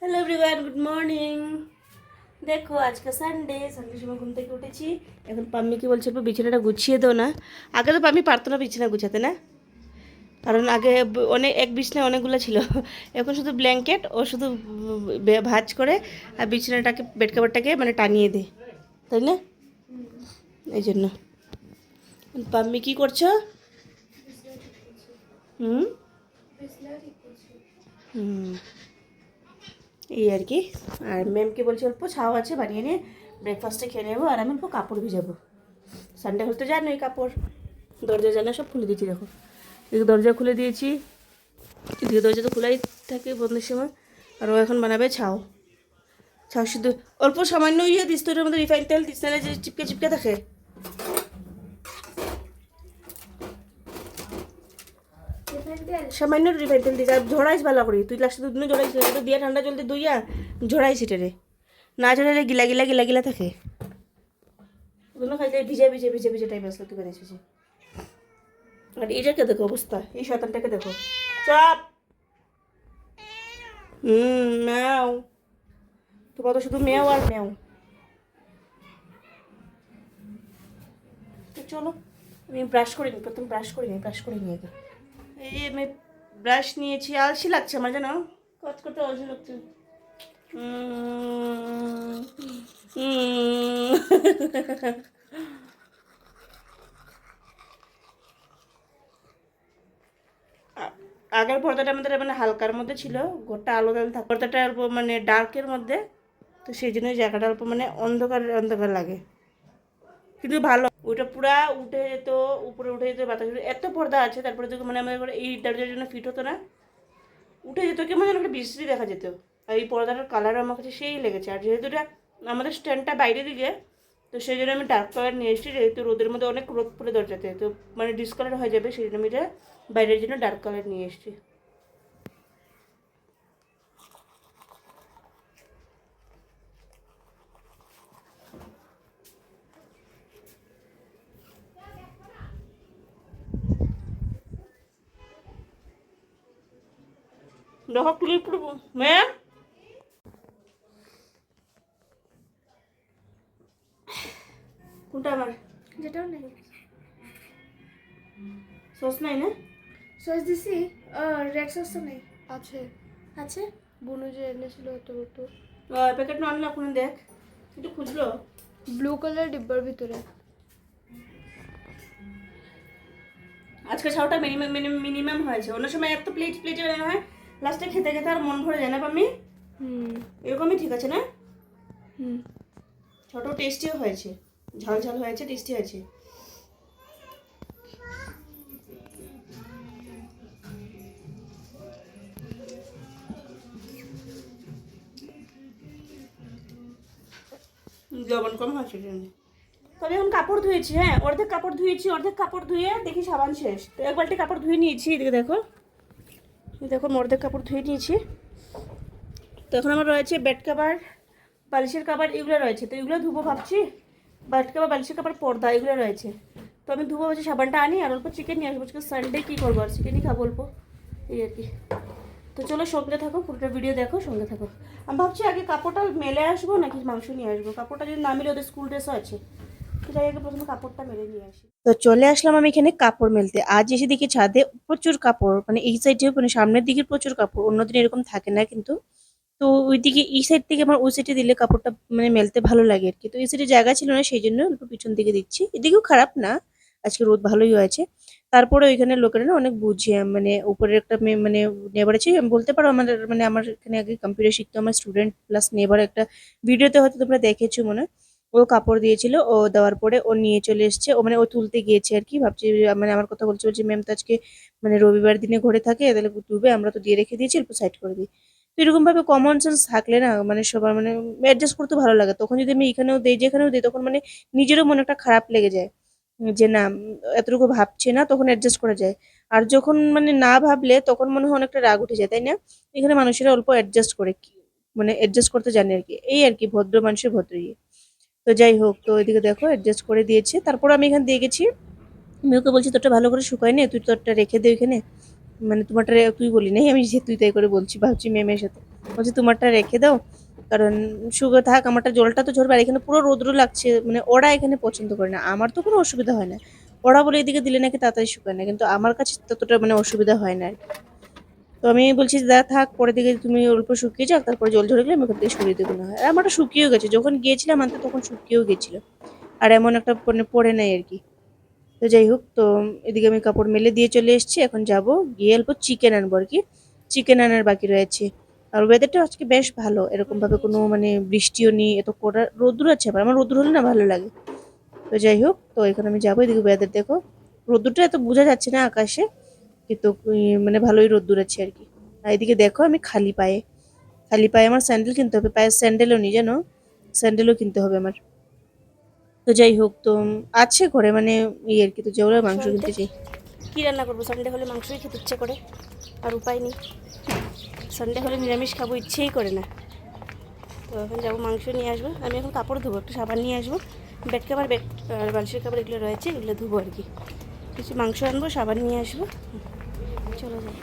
Hello everyone good morning দেখো, আজকে Sunday সানডের সময় ঘুম থেকে উঠেছি। এখন পাম্মি কি বলছে বিছানাটা গুছিয়ে দাও না। আগে তো পাম্মি পারতো না বিছানা গুছাতে, না? কারণ আগে অনেক, এক বিছনায় অনেকগুলো ছিল। এখন শুধু ব্ল্যাঙ্কেট ও শুধু ভাজ করে আর বিছানাটাকে বেড কাভারটাকে মানে টানিয়ে দেয় তাই না? এই জন্য। পাম্মি কী করছ? হুম? হুম। এই আর কি। আর ম্যামকে বলছি অল্প ছাও আছে, বানিয়ে নিয়ে ব্রেকফাস্টে খেয়ে নেব, আর আমি অল্প কাপড় ভিজাবো। সানডে হলে তো জানোই কাপড়। দরজা জানা সব খুলে দিয়েছি, দেখো। এদিকে দরজা খুলে দিয়েছি, এদিকে দরজা তো খোলাই থাকে বন্ধের সময়। আর ও এখন বানাবে ছাও। ছাও শুধু অল্প সামান্য ইয়ে দিস তো এটার মধ্যে রিফাইন তেল দিস, নাহলে যে চিপকে চিপকে থাকে। সামান্য রিফাইন তেল দিস আর ভালো করে। তুই লাস্টে দুদিনে ঝড়াইস না তো দিয়া ঠান্ডা জলদি দইয়া, ঝড়াইস এটা রে। না ঝড়াইলে গিলা গিলা গিলা গিলা থাকে। ওগুলো খাইলে ভিজে ভিজে ভিজে ভিজে টাইপ আসলে, তুই বানিয়েছিস আর এটাকে দেখো অবস্থা, এই শতানটাকে দেখো। চাপ! হুম ম্যাও তো কত শুধু মেও আর তো চলো, আমি ব্রাশ করে নিই প্রথম ব্রাশ করে নিই ব্রাশ করে নিই আগে। এই যে আমি ব্রাশ নিয়েছি, আলসি লাগছে আমার জানো? কত কত আলসি লাগছে। আগের পর্দাটা আমাদের মানে হালকার মধ্যে ছিল, গোটা আলো দান থাকে পর্দাটা অল্প মানে ডার্কের মধ্যে, তো সেই জন্য জায়গাটা অল্প মানে অন্ধকার অন্ধকার লাগে। কিন্তু ভালো ওইটা পুরা উঠে যেত, উপরে উঠে যেত, বাতাস এত পর্দা আছে, তারপরে দেখো মানে আমাদের এই দরজার জন্য ফিট হতো না। উঠে যেত, কেমন যেন একটা বিশ্রী দেখা যেত। আর এই পর্দাটার কালার আমার কাছে সেই লেগেছে। আর যেহেতু এটা আমাদের স্ট্যান্ডটা বাইরে দিকে, তো সেই জন্য আমি ডার্ক কালার নিয়ে এসেছি, যেহেতু রোদের মধ্যে অনেক রোদ পড়ে দরজাতে। তো মানে ডিসকালার হয়ে যাবে, সেই জন্য আমি এটা বাইরের জন্য ডার্ক কালার নিয়ে এসেছি। দেখো ক্লিপ ম্যাম কোনটা আমার যেটাও নেই সস নাই না সস দিছি রেড সস তো নেই আছে আছে বুনু যে এনেছিল তো তো প্যাকেট না আনলে এখন দেখ একটু খুঁজলো ব্লু কালার ডিব্বার ভিতরে আজকে ছাওটা মিনিমাম মিনিমাম হয়েছে অন্য সময় এত প্লেট প্লেটে হয় লাস্টে খেতে খেতে আর মন ভরে যায় না পামি হুম। এরকমই ঠিক আছে না? ছোট টেস্টিও হয়েছে। ঝাল ঝাল হয়েছে টেস্টি হয়েছে। লবণ কম হয়েছে তবে এখন কাপড় ধুয়েছি হ্যাঁ অর্ধেক কাপড় ধুয়েছি অর্ধেক কাপড় ধুয়ে দেখি সাবান শেষ। তো এক বালতি কাপড় ধুয়ে নিয়েছি এদিকে দেখো। দেখো অর্ধেক কাপড় ধুয়ে নিয়েছি। তো এখন আমার রয়েছে বেড কাভার, বালিশের কাবার এগুলো রয়েছে। তো এগুলো ধুবো ভাবছি। বেড কাভার, বালিশের কাবার পর্দা এগুলো রয়েছে। তো আমি ধুবো ভাবছি সাবানটা আনি আর অল্প চিকেন নিয়ে আসব। আজকে সানডে কী করব আর চিকেনই খাব অল্প। এই আর কি। তো চলো সঙ্গে থাকো, পুরোটা ভিডিও দেখো, সঙ্গে থাকো। আমি ভাবছি আগে কাপড়টা মেলে আসব নাকি মাংস নিয়ে আসব? কাপড়টা যদি না মিলে, ওদের স্কুল ড্রেসও আছে। তো প্রথমে কাপড়টা নিয়ে আসি। তো চলে আসলাম আমি এখানে কাপড় মেলতে। আজ এসে দেখি ছাদে প্রচুর কাপড় মানে এই সাইডে মানে সামনের দিকে প্রচুর কাপড়, অন্যদিন এরকম থাকে না কিন্তু। তো ওইদিকে এই সাইড থেকে আমার ওই সাইডে দিলে কাপড়টা মানে মেলতে ভালো লাগে আর কি তো এই সাইডে জায়গা ছিল না, সেই জন্য অল্প পিছন দিকে দিচ্ছি। এদিকেও খারাপ না, আজকে রোদ ভালোই হয়েছে। তারপরে ওইখানে লোকেরা না অনেক বুঝিয়ে মানে উপরের একটা মানে নেবার আছে। আমি বলতে পারো আমাদের মানে আমার এখানে আগে কম্পিউটার শিখতো আমার স্টুডেন্ট প্লাস নেবার একটা ভিডিওতে হয়তো তোমরা দেখেছ মনে হয়। ও কাপড় দিয়েছিল, ও দেওয়ার পরে ও নিয়ে চলে এসছে। ও মানে ও তুলতে গিয়েছে আর কি, ভাবছি মানে আমার কথা বলছে বলছে ম্যাম তো আজকে মানে রবিবার দিনে ঘরে থাকে, তাহলে তুলবে আমরা তো দিয়ে রেখে দিয়েছি অল্প সাইড করে দিই। তো এরকম ভাবে কমন সেন্স থাকলে না মানে সবার মানে অ্যাডজাস্ট করতে ভালো লাগে। তখন যদি আমি এখানেও দিই, যেখানেও দিই, তখন মানে নিজেরও মনে একটা খারাপ লেগে যায়, যে না, এতটুকু ভাবছে না, তখন অ্যাডজাস্ট করা যায়। আর যখন মানে না ভাবলে, তখন মনে হয় অনেকটা রাগ উঠে যায়, তাই না? এখানে মানুষেরা অল্প অ্যাডজাস্ট করে কি- মানে অ্যাডজাস্ট করতে জানে আর কি। এই আর কি, ভদ্র মানুষের ভদ্র ইয়ে। তো যাই হোক, তো এদিকে দেখো অ্যাডজাস্ট করে দিয়েছে। তারপর আমি এখানে দিয়ে গেছি। আমি ওকে বলছি, তোরটা ভালো করে শুকায় নে, তুই তোরটা রেখে দে ওইখানে। মানে তোমারটা তুই বলি নাই, আমি যে তুই তাই করে বলছি, ভাবছি মেমের সাথে। বলছি, তোমারটা রেখে দাও, কারণ সুগার থাক, আমারটা জলটা তো ঝরবে, আর এখানে পুরো রোদ্র লাগছে মানে ওরা এখানে পছন্দ করে না। আমার তো কোনো অসুবিধা হয় না। ওরা বলে, এদিকে দিলে নাকি তাড়াতাড়ি শুকায় না। কিন্তু আমার কাছে ততটা মানে অসুবিধা হয় না আর। তো আমি বলছি দা থাক পরে দিকে তুমি অল্প শুকিয়ে যাও, তারপরে জল ঝরে গেলে আমি ওখান থেকে সরিয়ে দেবো না। আর আমারটা শুকিয়েও গেছে। যখন গিয়েছিলাম আনতে, তখন শুকিয়েও গেছিল। আর এমন একটা মানে পড়ে নাই আর কি। তো যাই হোক, তো এদিকে আমি কাপড় মেলে দিয়ে চলে এসেছি। এখন যাব, গিয়ে অল্প চিকেন আনব আর কি। চিকেন আনার বাকি রয়েছে। আর ওয়েদারটা আজকে বেশ ভালো। এরকমভাবে কোনো মানে বৃষ্টিও নেই, এত কড়া রোদ্দুর আছে আবার। আমার রোদ্দুর হলে না ভালো লাগে। তো যাই হোক, তো এখন আমি যাব, এদিকে ওয়েদার দেখো। রোদ্দুরটা এত বোঝা যাচ্ছে না আকাশে। কিন্তু মানে ভালোই রোদ্দুর আছে আর কি। আর এদিকে দেখো আমি খালি পায়ে খালি পায়ে আমার স্যান্ডেল কিনতে হবে পায়ের স্যান্ডেলও নি জানো? স্যান্ডেলও কিনতে হবে আমার। তো যাই হোক তো আছে ঘরে মানে ইয়ে আর কি তো যেগুলো মাংস কিনতে চাই কী রান্না করব? সানডে হলে মাংসই খেতে ইচ্ছে করে আর উপায় নেই। সানডে হলে নিরামিষ খাব ইচ্ছেই করে না। তো এখন যাব মাংস নিয়ে আসব। আমি এখন কাপড় ধুবো একটু সাবান নিয়ে আসব। বেড কাভার বেড আর বালিশের কাপড় এগুলো রয়েছে এগুলো ধুবো আর কি। কিছু মাংস আনব সাবান নিয়ে আসব। চলো যাই।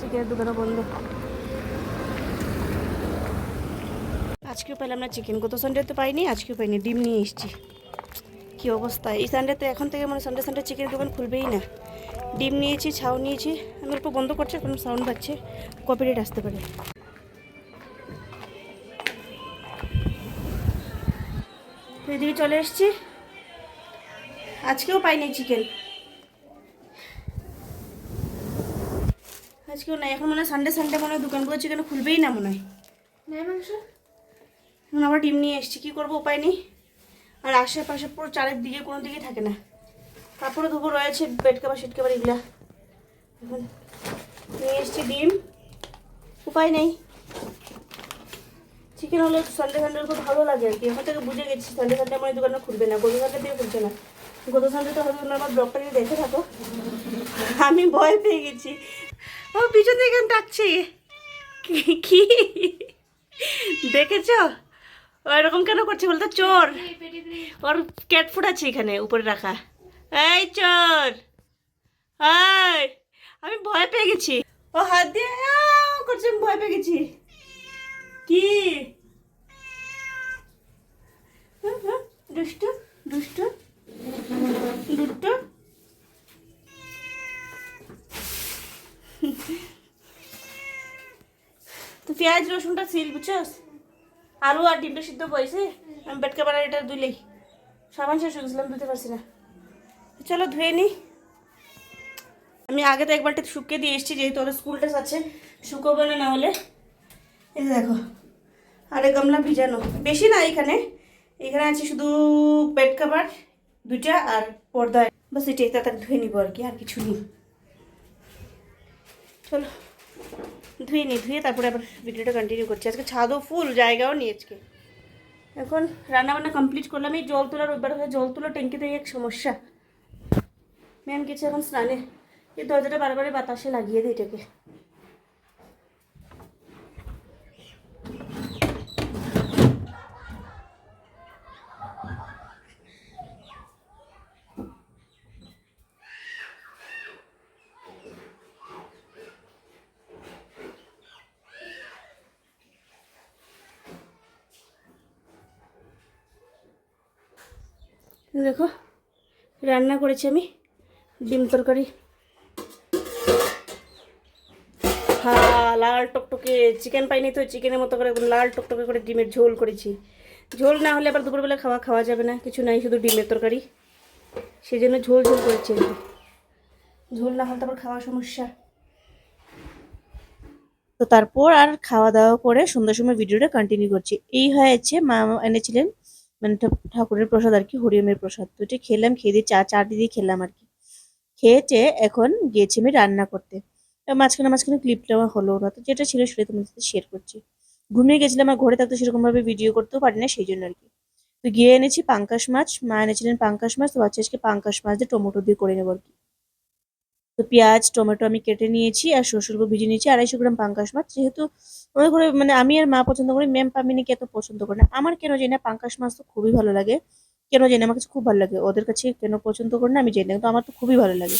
চিকেনের দোকানও বন্ধ। আজকেও পেলাম না চিকেন গত সানডে তো পাইনি আজকেও পাইনি ডিম নিয়ে এসেছি। কি অবস্থা? এই সানডেতে এখন থেকে মানে সানডে সানডে চিকেনের দোকান খুলবেই না। ডিম নিয়েছি ছাউ নিয়েছি আমি অল্প বন্ধ করছি এখন সাউন্ড পাচ্ছে কপিরাইট আসতে পারে। এদিকে চলে এসেছি। আজকেও পাইনি চিকেন আজকেও নাই। এখন মনে হয় সানডে সানডে মনে হয় দোকানগুলো চিকেন খুলবেই না মনে হয়। এখন আবার ডিম নিয়ে এসেছি। কী করব উপায় নেই। আর আশেপাশে পুরো চারিদিকে কোনো দিকে থাকে না। কাপড় ধুবো রয়েছে বেড কাবার শিট কাবার এগুলা। এখন নিয়ে এসেছি ডিম। উপায় নেই। চিকেন হলে সানডে সানডে খুব ভালো লাগে আর কি। এখন থেকে বুঝে গেছি সানডে সানডে আমার এই দোকানটা খুলবে না, গত সানডে দিয়ে খুলছে না। গত সানডে তো হয়তো আমার ব্লগটা যদি দেখে থাকো, আমি ভয় পেয়ে গেছি। ও, পিছন থেকে ডাকছে। কি দেখেছ? এরকম কেন করছে বলতো? চোর। ওর ক্যাট ফুড আছে এখানে, উপরে রাখা। এই চোর! আমি ভয় পেয়ে গেছি। ও, হাত দিয়ে করছে ভয় পেয়ে গেছি। কি? দুষ্টু দুষ্টু দুষ্টু। তো পেঁয়াজ, রসুনটা সিল বুঝছস? আলু আর ডিমটা সিদ্ধ বয়েছে আমি বেটকা বানার এটা ধুইলেই সাবান শেষ হয়ে গেছিলাম ধুতে পারছি না। চলো ধুয়ে নিই আমি আগে তো একবারটা শুকিয়ে দিয়ে এসেছি, যেহেতু ওদের স্কুল ড্রেস আছে, শুকোবে না হলে। এই দেখো, আরে গামলা ভিজানো। বেশি না এখানে। এখানে আছে শুধু বেড কাভার দুইটা আর পর্দা বাস এটাই তাড়াতাড়ি ধুয়ে নিবো আর কি, আর কিছু নেই। চলো, ধুয়ে নিই ধুয়ে তারপরে আবার ভিডিওটা কন্টিনিউ করছি। আজকে ছাদও ফুল জায়গাও নিয়ে আজকে। এখন রান্নাবান্না কমপ্লিট করলাম। এই জল তোলার ওইবার হয়ে জল তোলা ট্যাঙ্কিতে এক সমস্যা। ম্যাম গেছে এখন স্নানে। এই দরজাটা বারবারে বাতাসে লাগিয়ে দিই এটাকে। দেখো, রান্না করেছি আমি, ডিম তরকারি। হ্যাঁ লাল টকটকে চিকেন পাইনি তো চিকেনের মতো করে লাল টকটকে করে ডিমের ঝোল করেছি। ঝোল না হলে আবার দুপুরবেলা খাওয়া খাওয়া যাবে না, কিছু নাই, শুধু ডিমের তরকারি। সেই জন্য ঝোল ঝোল করেছি কি। ঝোল না হলে তারপর খাওয়ার সমস্যা। তো তারপর আর খাওয়া দাওয়া করে সন্ধ্যার সময় ভিডিওটা কন্টিনিউ করছি। এই হয়েছে, মা এনেছিলেন মানে ঠাকুরের প্রসাদ আর কি হরিয়মের প্রসাদ। এটা খেলাম, খেয়ে দিয়ে চা চা দিয়ে খেলাম আর কি। খেয়েছে এখন গিয়েছি আমি রান্না করতে। মাঝখানে মাঝখানে ক্লিপটা আমার হলো না। তো যেটা ছিল সেটা তোমার সাথে শেয়ার করছি। ঘুমিয়ে গেছিলাম আর ঘরে থাকতে সেরকমভাবে ভিডিও করতেও পারি না সেই জন্য আর কি। তো গিয়ে এনেছি পাঙ্কাশ মাছ। মা এনেছিলেন পাঙ্কাশ মাছ, তো বাচ্চা আজকে পাঙ্কাশ মাছ দিয়ে টমেটো দিয়ে করে নেব আর কি। তো পেঁয়াজ, টমেটো আমি কেটে নিয়েছি আর সরষেগুলো ভিজে নিয়েছি, আড়াইশো গ্রাম পাঙ্কাশ মাছ। যেহেতু মনে করে মানে আমি আর মা পছন্দ করি, ম্যাম পামিনিকে এত পছন্দ করে না। আমার কেন জানি না পাঙ্কাশ মাছ তো খুবই ভালো লাগে। কেন জানি আমার কাছে খুব ভালো লাগে। ওদের কাছে কেন পছন্দ করে না, আমি জানি না, কিন্তু আমার তো খুবই ভালো লাগে।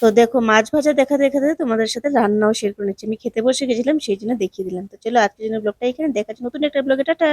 তো দেখো, মাছ ভাজা দেখা দেখাতে তোমাদের সাথে রান্নাও শেয়ার করে নিচ্ছি। আমি খেতে বসে গেছিলাম, সেই জন্য দেখিয়ে দিলাম। তো চলো আজকের জন্য ব্লগটা এখানে দেখাচ্ছি নতুন একটা ব্লগে টাটা!